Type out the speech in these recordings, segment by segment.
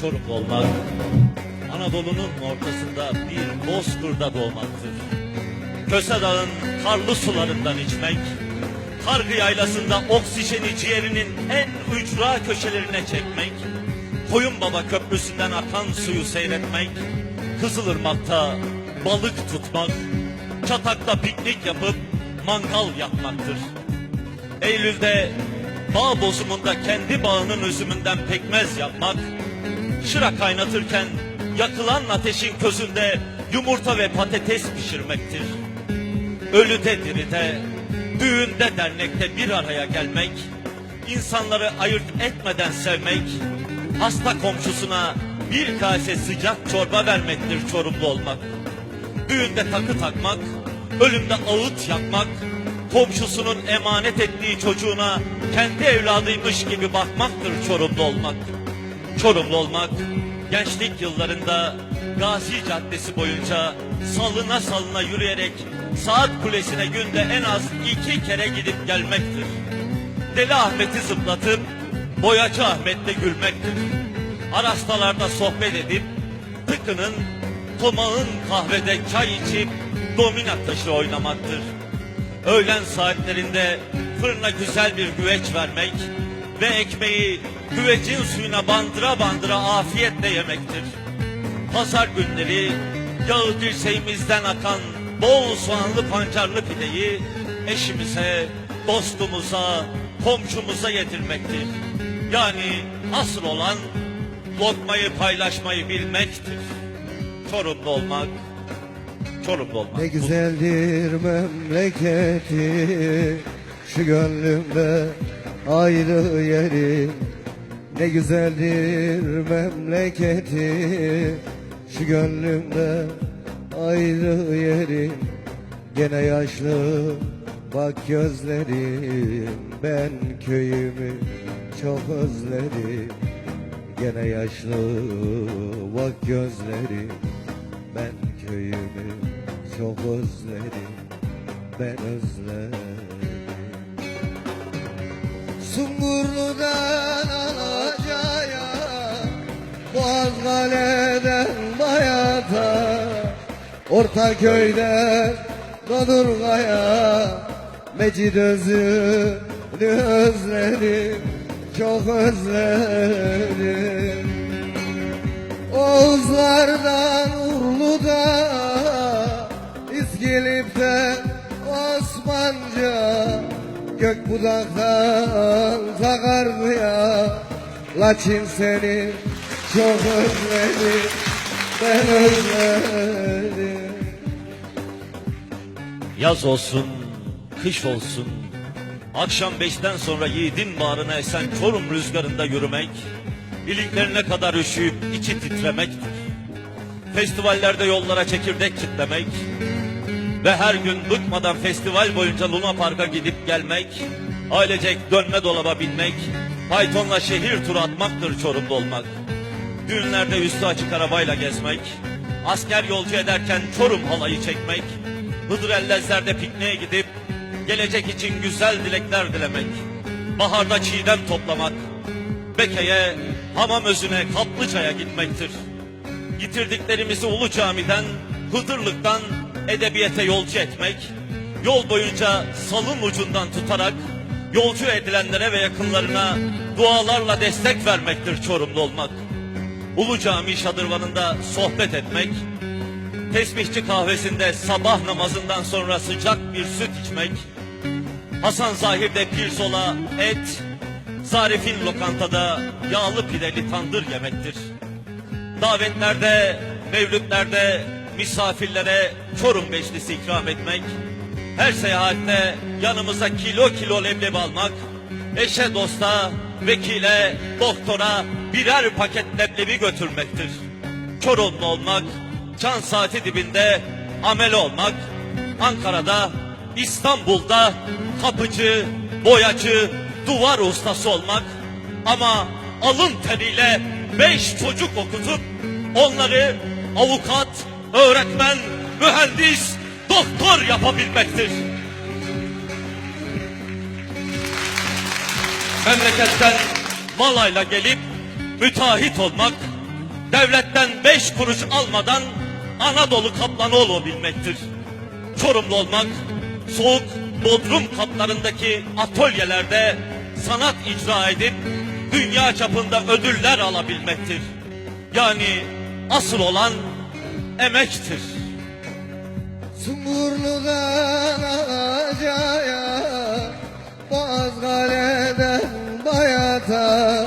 Çorumlu olmak, Anadolu'nun ortasında bir bozkırda doğmaktır. Köse Dağı'nın karlı sularından içmek, Kargı Yaylası'nda oksijeni ciğerinin en ücra köşelerine çekmek, Koyun Baba Köprüsü'nden akan suyu seyretmek, Kızılırmak'ta balık tutmak, Çatak'ta piknik yapıp mangal yakmaktır. Eylül'de bağ bozumunda kendi bağının üzümünden pekmez yapmak, şıra kaynatırken yakılan ateşin közünde yumurta ve patates pişirmektir. Ölüde diride, düğünde dernekte bir araya gelmek, insanları ayırt etmeden sevmek, hasta komşusuna bir kase sıcak çorba vermektir çorumlu olmak. Düğünde takı takmak, ölümde ağıt yakmak, komşusunun emanet ettiği çocuğuna kendi evladıymış gibi bakmaktır Çorumlu olmak. Çorumlu olmak, gençlik yıllarında Gazi Caddesi boyunca salına salına yürüyerek saat kulesine günde en az iki kere gidip gelmektir. Deli Ahmet'i zıplatıp boyacı Ahmet'le gülmektir. Arastalarda sohbet edip tıkının, tomağın kahvede çay içip domina taşı oynamaktır. Öğlen saatlerinde fırına güzel bir güveç vermek ve ekmeği güvecin suyuna bandıra bandıra afiyetle yemektir. Pazar günleri yağı dirseğimizden akan bol soğanlı pancarlı pideyi eşimize, dostumuza, komşumuza yedirmektir. Yani asıl olan lokmayı paylaşmayı bilmektir. Çorumlu olmak, Çorumlu olmak. Ne güzeldir memleketi Şu gönlümde ayrı yeri Ne güzeldir memleketi. Şu gönlümde ayrı yeri Gene yaşlı bak gözlerim. Ben köyümü çok özledim. Gene yaşlı bak gözlerim. Ben köyümü çok özledim. Ben özledim Sungurlu'dan Alaca'ya Boğaz Kale'den Bayat'a Ortaköy'den Dodurga'ya. Mecid Özü'nü özledim Çok özledim. Oğuzlardan Urlu'da İskilip'ten Osmanca Gökbudak'tan Sakarlı'ya Laçin seni çok özledim Ben özledim Yaz olsun, kış olsun, akşam beşten sonra yiğidin bağrına esen Çorum rüzgarında yürümek, iliklerine kadar üşüyüp içi titremektir. Festivallerde yollara çekirdek kitlemek ve her gün bıkmadan festival boyunca Luna Park'a gidip gelmek, ailecek dönme dolaba binmek, faytonla şehir turu atmaktır Çorum'da olmak. Düğünlerde üstü açık arabayla gezmek, asker yolcu ederken Çorum halayı çekmek, Hıdrellezler'de pikniğe gidip gelecek için güzel dilekler dilemek, baharda çiğdem toplamak, Beke'ye, hamam özüne, Kaplıca'ya gitmektir. Yitirdiklerimizi Ulu Cami'den, Hıdırlık'tan edebiyete yolcu etmek, yol boyunca salın ucundan tutarak yolcu edilenlere ve yakınlarına dualarla destek vermektir Çorumlu olmak. Ulu Cami şadırvanında sohbet etmek, tesbihçi kahvesinde sabah namazından sonra sıcak bir süt içmek, Hasan Zahir'de pirzola, et, Zarif'in lokantada yağlı pideli tandır yemektir. Davetlerde, mevlütlerde misafirlere Çorum beşlisi ikram etmek, her seyahatte yanımıza kilo kilo leblebi almak, eşe dosta, vekile, doktora birer paket leblebi götürmektir. Çorumlu olmak, çan saati dibinde amel olmak, Ankara'da, İstanbul'da kapıcı, boyacı, duvar ustası olmak ama alın teriyle beş çocuk okutup onları avukat, öğretmen, mühendis, doktor yapabilmektir. Memleketten malayla gelip müteahhit olmak, devletten beş kuruş almadan Anadolu kaplanı olabilmektir. Çorumlu olmak, soğuk Bodrum katlarındaki atölyelerde sanat icra edip dünya çapında ödüller alabilmektir. Yani asıl olan emektir. Sungurlu'dan Acaya Boğazkale'den Bayat'a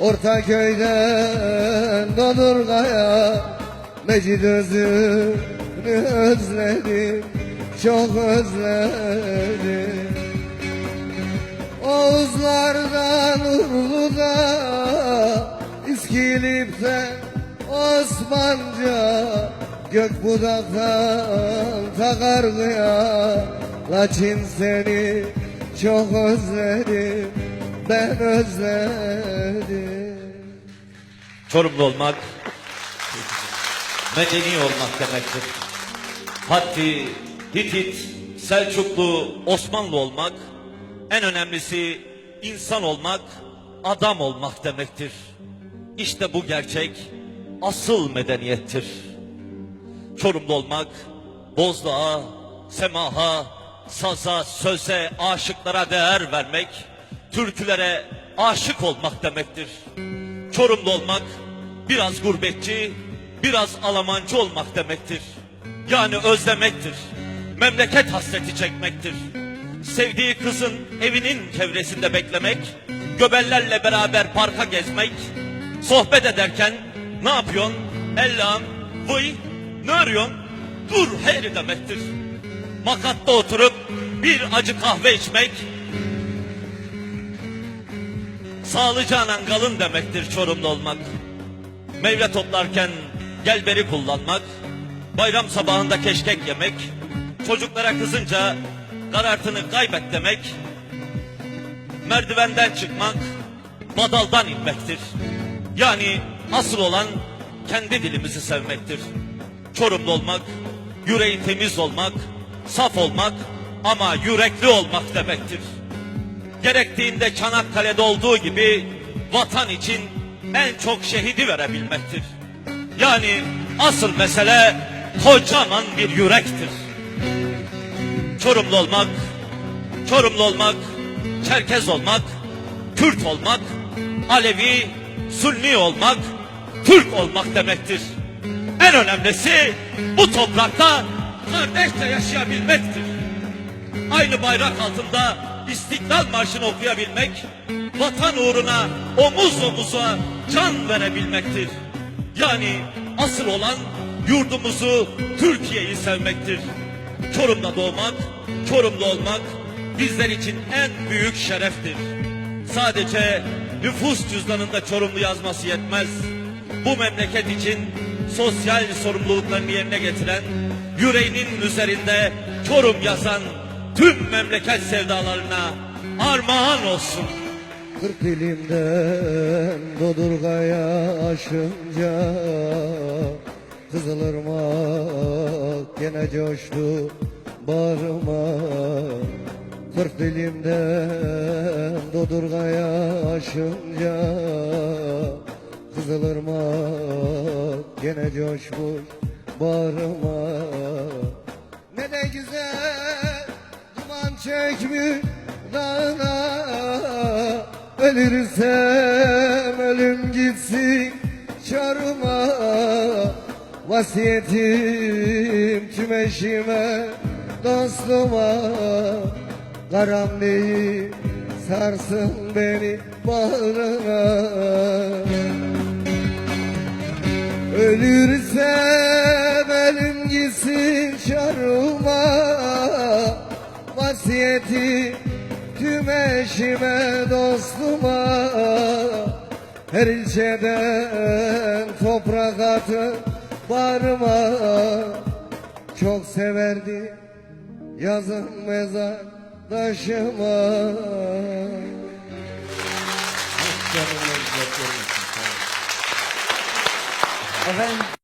Ortaköy'den Dodurga'ya Mecid özünü özledim Çok özledim Oğuzlardan Urlu'da İskilip'ten Osmanca Gökbudak'tan Takarlı'ya Laçin seni çok özledim Ben özledim Çorumlu olmak, medeni olmak demektir. Hatti, Hitit, Selçuklu, Osmanlı olmak, en önemlisi insan olmak, adam olmak demektir. İşte bu gerçek asıl medeniyettir. Çorumlu olmak, Bozdağ'a, Semaha, Saza, Söze, aşıklara değer vermek, türkülere aşık olmak demektir. Çorumlu olmak, biraz gurbetçi, biraz Almancı olmak demektir. Yani özlemektir. Memleket hasreti çekmektir. Sevdiği kızın evinin çevresinde beklemek, göbellerle beraber parka gezmek, sohbet ederken ne yapıyorsun? Ellam, vıy, ne arıyorsun? Dur heyri demektir. Makatta oturup bir acı kahve içmek, sağlıcağına kalın demektir Çorumlu olmak. Meyve toplarken gelberi kullanmak, bayram sabahında keşkek yemek, çocuklara kızınca karartını kaybet demek, merdivenden çıkmak, badaldan inmektir. Yani asıl olan kendi dilimizi sevmektir. Çorumlu olmak, yüreği temiz olmak, saf olmak ama yürekli olmak demektir gerektiğinde Çanakkale'de olduğu gibi vatan için en çok şehidi verebilmektir. Yani asıl mesele kocaman bir yürektir. Çorumlu olmak, Çorumlu olmak, Çerkez olmak, Kürt olmak, Alevi, Sünni olmak, Türk olmak demektir. En önemlisi bu toprakta kardeşçe yaşayabilmektir aynı bayrak altında İstiklal Marşı'nı okuyabilmek, vatan uğruna omuz omuza can verebilmektir. Yani asıl olan yurdumuzu, Türkiye'yi sevmektir. Çorum'da doğmak, Çorumlu olmak bizler için en büyük şereftir. Sadece nüfus cüzdanında Çorumlu yazması yetmez. Bu memleket için sosyal sorumluluklarını yerine getiren, yüreğinin üzerinde Çorum yazan tüm memleket sevdalarına armağan olsun. Kırk dilimden Dodurga'ya aşınca Kızılırmak gene coştu bağrıma Kırk dilimden Dodurga'ya aşınca Kızılırmak gene coşmuş bağrıma. Ne de güzel duman çekmiş dağına. Ölürsem ölüm gitsin çarıma. Vasiyetim tüm eşime dostuma. Karam değil sarsın beni bağrına Ölürsem ölüm gitsin çarıma Vasiyeti tüm eşime dostuma. Her ilçeden toprak atın barıma. Çok severdi yazın mezar taşıma Tá Avante.